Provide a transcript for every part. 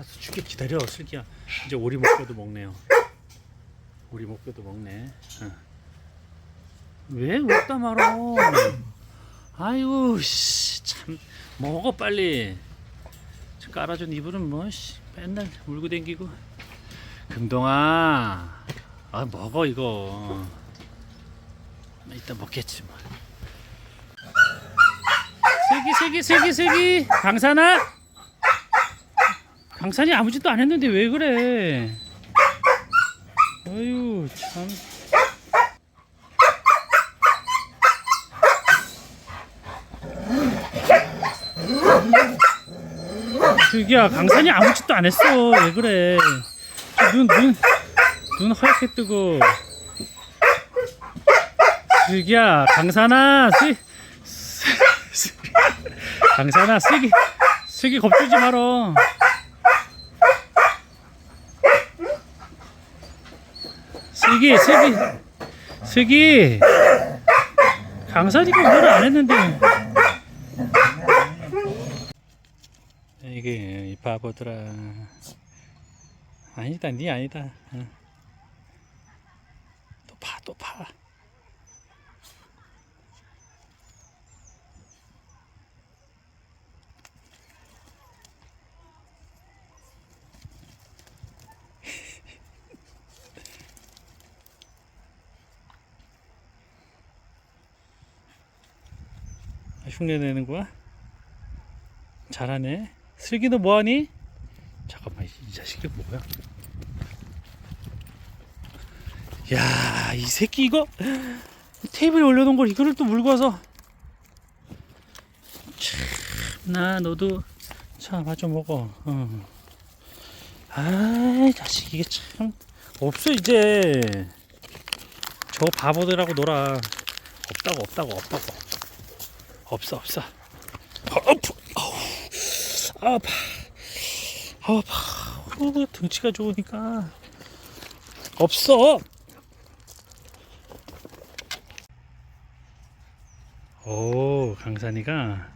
알았어 줄게 기다려. 슬기야. 이제 오리 목뼈도 먹네요. 오리 목뼈도 먹네. 어. 왜 웃다 말어 아유 씨참. 먹어 빨리. 저 깔아준 이불은 뭐 씨, 맨날 물고 댕기고. 금동아. 아 먹어 이거. 이따 먹겠지 뭐. 슬기 슬기 슬기 슬기. 강산아 강산이 아무 짓도 안 했는데 왜 그래? 어휴 참. 슬기야 강산이 아무 짓도 안 했어. 왜 그래? 눈 눈눈 하얗게 뜨고. 슬기야 강산아 슬 슬- 강산아 슬기 슬기 겁주지 말어 슬기 슬기 슬기 강산이가 뭘안 했는데. 이게 이 바보들아. 아니다 니 아니다. 어. 또파 또파 흉내 내는 거야? 잘하네. 슬기도 뭐하니? 잠깐만 이 자식이 뭐야? 야, 이 새끼 이거 테이블에 올려놓은 걸 이거를 또 물고 와서 참나 너도 자 마저 먹어. 어. 아, 자식 이게 참 없어 이제. 저 바보들하고 놀아. 없다고 없다고 없다고. 없어 없어. 아프. 아우. 아파. 아파. 어, 등치가 좋으니까 없어. 오 강산이가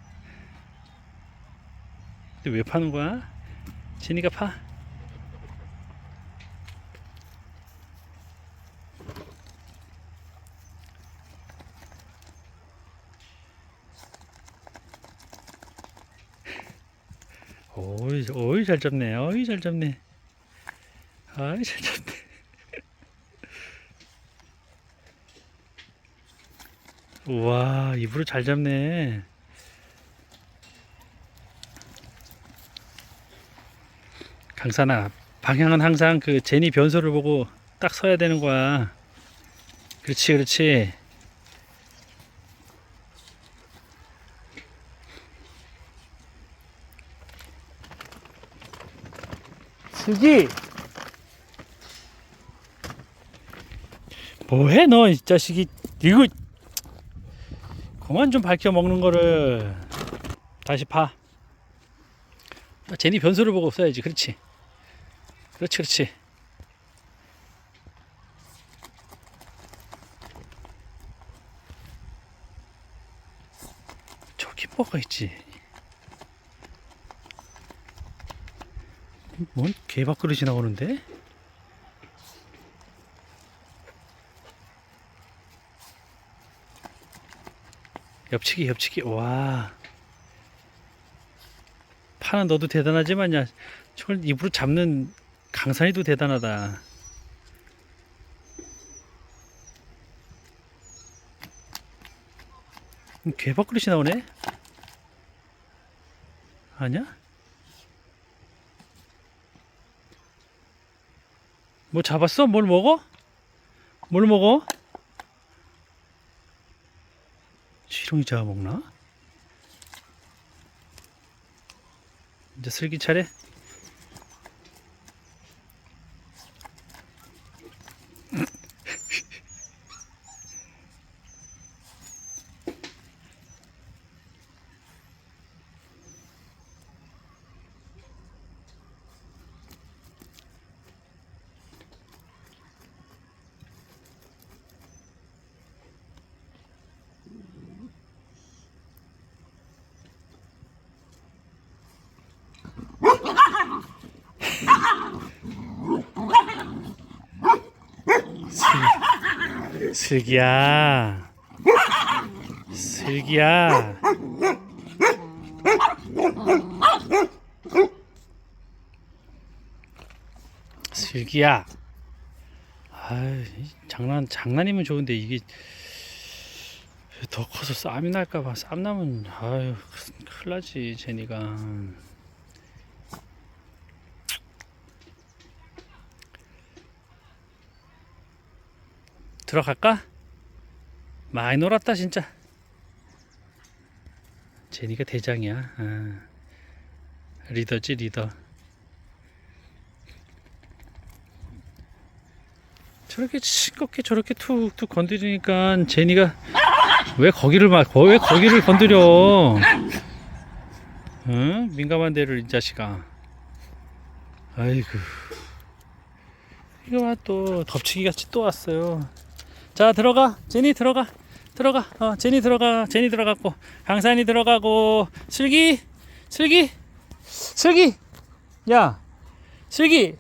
근데 왜 파는 거야? 진이가 파. 오이, 오이 잘 잡네. 오이 잘 잡네. 아이 잘 잡네. 우와, 입으로 잘 잡네. 강산아, 방향은 항상 그 제니 변소를 보고 딱 서야 되는 거야. 그렇지, 그렇지. 슬기 뭐해 너 이 자식이. 이거 그만 좀 밝혀 먹는 거를. 다시 파 아, 제니 변수를 보고 써야지. 그렇지. 그렇지 그렇지. 저기 뭐가 있지 뭔 개밥그릇이 나오는데? 옆치기 옆치기 와 파는 너도 대단하지만 야 저걸 입으로 잡는 강산이도 대단하다 음, 개밥그릇이 나오네 아니야? 뭐 잡았어? 뭘 먹어? 뭘 먹어? 지렁이 잡아먹나? 이제 슬기 차례 슬기야. 슬기야. 슬기야. 아, 장난 장난이면 좋은데 이게 더 커서 쌈이 날까봐 쌈 나면 아유 큰일 나지 제니가. 들어갈까? 많이 놀았다 진짜. 제니가 대장이야. 아. 리더지 리더. 저렇게 싱겁게 저렇게 툭툭 건드리니까 제니가 왜 거기를 막, 왜 거기를 건드려? 응? 민감한 데를 이 자식아. 아이고. 이거 봐, 또 덮치기 같이 또 왔어요. 자, 들어가. 제니 들어가. 들어가. 어, 제니 들어가. 제니 들어갔고. 강산이 들어가고. 슬기. 슬기. 슬기. 야. 슬기.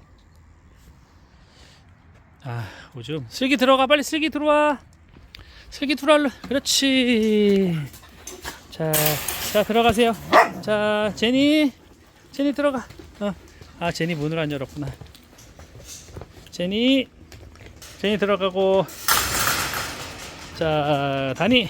아, 오줌. 슬기 들어가. 빨리 슬기 들어와. 슬기 들어와. 그렇지. 자, 자 들어가세요. 자, 제니. 제니 들어가. 어. 아, 제니 문을 안 열었구나. 제니. 제니 들어가고. 자, 다니.